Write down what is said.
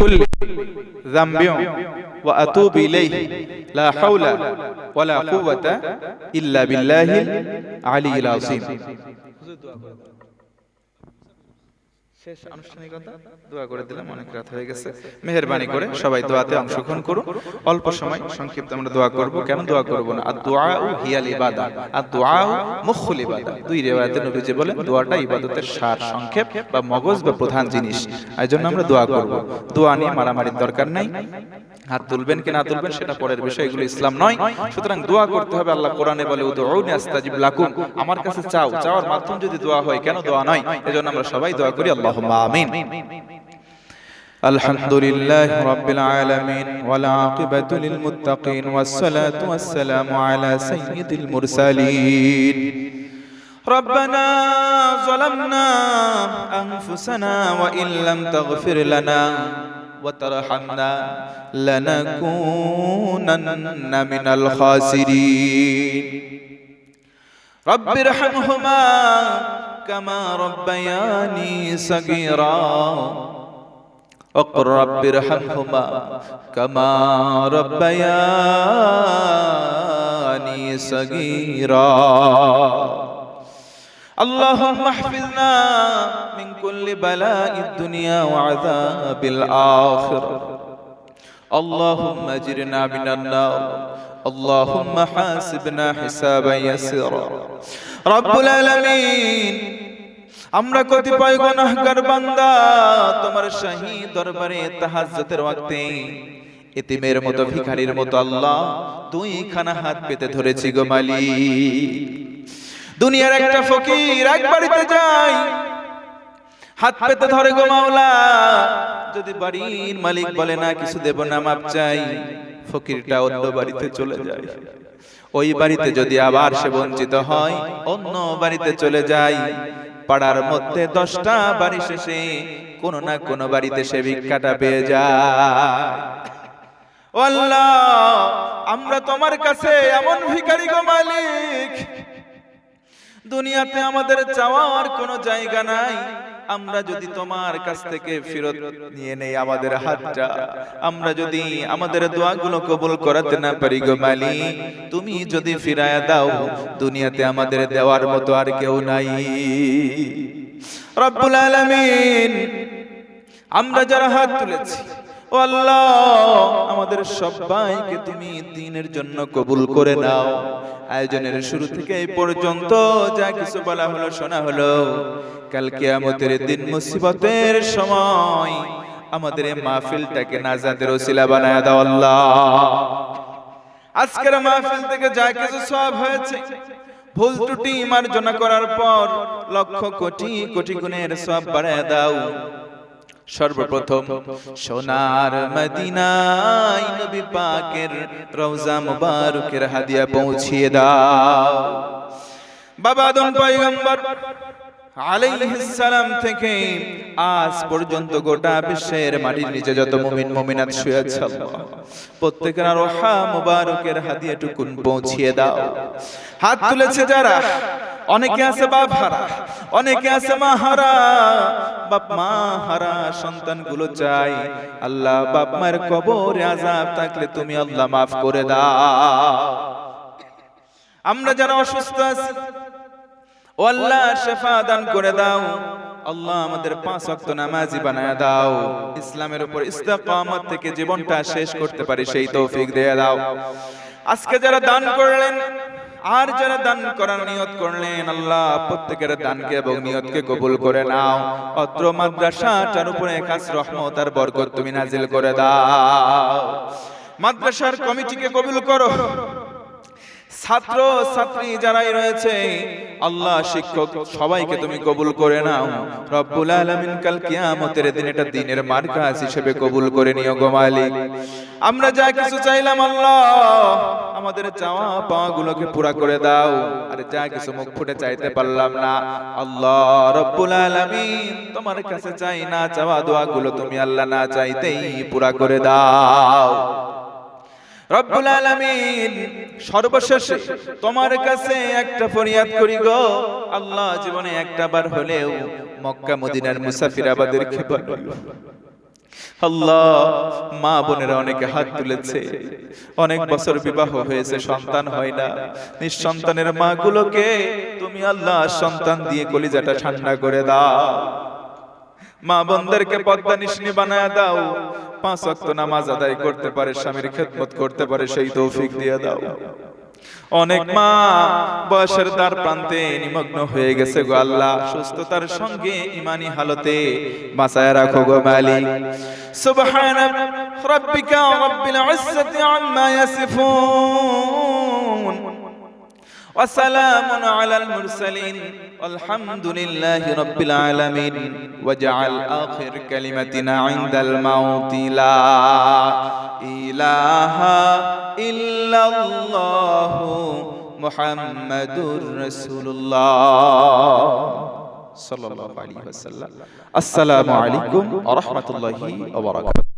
كل ذنب وأتوب إليه. لا حول ولا قوة إلا بالله العلي العظيم. শেষ আনুষ্ঠানিকতা? দোয়া করে দিলাম অনেক রাত হয়ে গেছে। মেহেরবানি করে সবাই দোয়াতে অংশগ্রহণ করুন। অল্প সময় সংক্ষিপ্ত আমরা দোয়া করব। কেন দোয়া করব না? আর দোয়া ও হিয়াল ইবাদা। আর দোয়া ও মুখুল ইবাদা। দুই রেওয়ায়তে নবীজি বলেন দোয়াটা ইবাদতের সার সংক্ষেপ বা মগজ বা প্রধান জিনিস। এই জন্য আমরা দোয়া করব। দোয়া নিয়ে মারামারির দরকার নাই। হাত তুলবেন কি না তুলবেন সেটা পরের বিষয় এগুলো ইসলাম নয় সুতরাং দোয়া করতে হবে আল্লাহ কোরআনে বলে উদউনি আস্তাজিব লাকুম আমার কাছে চাও চাওয়ার মাধ্যম যদি দোয়া হয় কেন দোয়া নয় এজন্য আমরা সবাই দোয়া করি আল্লাহুম্মা আমিন الحمد لله رب العالمين والعاقبة للمتقين والصلاة والسلام على سيد المرسلين ربنا ظلمنا أنفسنا وإن لم تغفر لنا وترحمنا لنكونن من الخاسرين. رب ارحمهما كما ربياني صغيرا. وقل رب ارحمهما كما ربياني صغيرا. اللهم احفظنا من كل بلاء الدنيا وعذاب الآخرة اللهم اجرنا من النار اللهم حاسبنا حسابا يسيرا رب العالمين আমরা কতিপয় গুনাহগার বান্দা তোমার শাহী দরবারে তাহাজ্জুদের ওয়াক্তে এতিমের মতো ভিখারির মতো আল্লাহ দুই খানা হাত পেতে ধরেছি গো মালিক দুনিয়ার একটা ফকির এক বাড়িতে যাই হাত পেতে ধরে গো মাওলা। যদি বাড়ির মালিক বলে না কিছু দেব না মাপ চাই। ফকিরটা অন্য বাড়িতে চলে যায়। ওই বাড়িতে যদি আবার সে বঞ্চিত হয় অন্য বাড়িতে চলে যায়। পাড়ার মধ্যে দশটা বাড়ি শেষে কোনো না কোনো বাড়িতে সে ভিক্ষাটা পেয়ে যায়। আল্লাহ আমরা তোমার কাছে এমন ভিখারি গো মালিক। দুনিয়াতে আমাদের চাওয়ার কোনো জায়গা নাই। আমরা যদি তোমার কাছ থেকে ফেরত নিয়ে নেই আমাদের হাতটা, আমরা যদি আমাদের দোয়াগুলো কবুল করাতে না পারি গো মালিক, তুমি যদি ফিরায়া দাও, দুনিয়াতে আমাদের দেওয়ার মতো আর কেউ নাই। রব্বুল আলামিন, আমরা যারা হাত তুলেছি, ও আল্লাহ, আমাদের সবাইকে তুমি দিনের জন্য কবুল করে নাও। আয়োজনের শুরু থেকে এই পর্যন্ত যা কিছু বলা হলো শোনা হলো। কাল কিয়ামতের দিন মুসিবতের সময়। আমাদের এই মাহফিলটাকে নাজাদের ওসিলা বানায় দাও আল্লাহ। আজকের মাহফিল থেকে যা কিছু সব হয়েছে ভুল ত্রুটি মার্জনা করার পর লক্ষ কোটি কোটি গুণের সব বাড়ায় দাও। সর্বপ্রথম সোনার মদিনায় নবী পাকের রওজা মুবারকের হাদিয়া পৌঁছিয়ে দাও। বাবা আদম পয়গম্বর সালাম থেকে আজ পর্যন্ত গোটা বিশ্বের মাটির নিচে যত মুমিন, মুমিনাত শুয়ে আছে প্রত্যেকের রোহা মুবারকের হাদিয়াটুকুন পৌঁছিয়ে দাও। হাত তুলেছে যারা? অনেকে আছে বাপ হারা অনেকে আছে মা হারা। বাপ মা হারা সন্তানগুলো চাই। আল্লাহ বাপ মায়ের কবরে আজাব থাকলে তুমি আল্লাহ মাফ করে দাও। আমরা যারা অসুস্থ আছি ও আল্লাহ শেফা দান করে দাও। আল্লাহ আমাদের পাঁচ ওয়াক্ত নামাজি বানায় দাও। ইসলামের উপর ইস্তেকামত থেকে জীবনটা শেষ করতে পারি সেই তৌফিক দিয়ে দাও। আজকে যারা দান করলেন আর যারা দান করার নিয়ত করলেন, আল্লাহ প্রত্যেকের দানকে এবং নিয়তকে কবুল করে নাও। অত্র মাদ্রাসা চার উপরে খাস রহমত আর বরকত তুমি নাজিল করে দাও। মাদ্রাসার কমিটিকে কবুল করো। ছাত্র ছাত্রী যারাই রয়েছে আল্লাহ শিক্ষক সবাইকে তুমি কবুল করে নাও। রব্বুল আলামিন কাল কিয়ামতের দিন এটা দিনের মার্কাজ হিসেবে কবুল করে নিও গো মালিক। আমরা যা কিছু চাইলাম আল্লাহ আমাদের চাওয়া পাওয়া গুলোকে পুরা করে দাও। আর যা কিছু মুখ ফুটে চাইতে পারলাম না। আল্লাহ রব্বুল আলামিন তোমার কাছে চাই না চাওয়া দোয়া গুলো তুমি আল্লাহ না চাইতেই পুরা করে দাও। রব্বুল আলামিন, সর্বশেষে তোমার কাছে একটা ফরিয়াদ করি গো। আল্লাহ জীবনে একটা বার হলেও মক্কা, মদিনার মুসাফির আবাদেরকে বানাইও আল্লাহ, মা বোনেরা অনেকে হাত তুলেছে। অনেক বছর বিবাহ হয়েছে, সন্তান হয় না। নিঃসন্তানের মাগুলোকে তুমি আল্লাহ সন্তান দিয়ে কলিজাটা ঠান্ডা করে দাও। মা বোনদেরকে পদ্মা নিশনি বানায় দাও। পাঁচ ওয়াক্ত নামাজ আদায় করতে পারে, স্বামীর খেদমত করতে পারে, সেই তৌফিক দিয়ে দাও। অনেক মা বয়সের দ্বার প্রান্তে নিমগ্ন হয়ে গেছে গো আল্লাহ, সুস্থতার সঙ্গে ইমানি হালতে বাঁচায় রাখো গো মালিক। সুবহান রাব্বিকা রাব্বিল ইজ্জাতি আম্মা ইয়াসিফুন। وسلام على المرسلين والحمد لله رب العالمين واجعل آخر كلمتنا عند الموت لا إله إلا الله محمد رسول الله. صلى الله عليه وسلم. السلام عليكم ورحمة الله وبركاته.